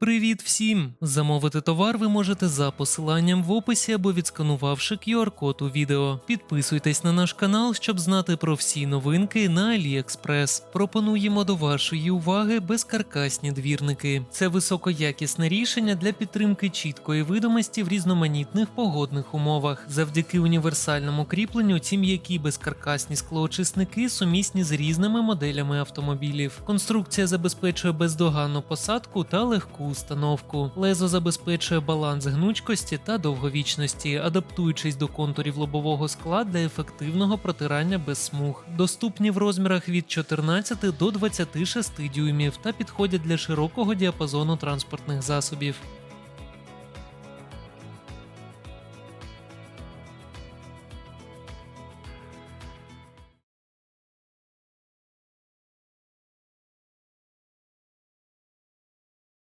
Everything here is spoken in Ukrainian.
Привіт всім! Замовити товар ви можете за посиланням в описі або відсканувавши QR-код у відео. Підписуйтесь на наш канал, щоб знати про всі новинки на AliExpress. Пропонуємо до вашої уваги безкаркасні двірники. Це високоякісне рішення для підтримки чіткої видимості в різноманітних погодних умовах. Завдяки універсальному кріпленню ці м'які безкаркасні склоочисники сумісні з різними моделями автомобілів. Конструкція забезпечує бездоганну посадку та легку установку. Лезо забезпечує баланс гнучкості та довговічності, адаптуючись до контурів лобового скла для ефективного протирання без смуг. Доступні в розмірах від 14 до 26 дюймів та підходять для широкого діапазону транспортних засобів.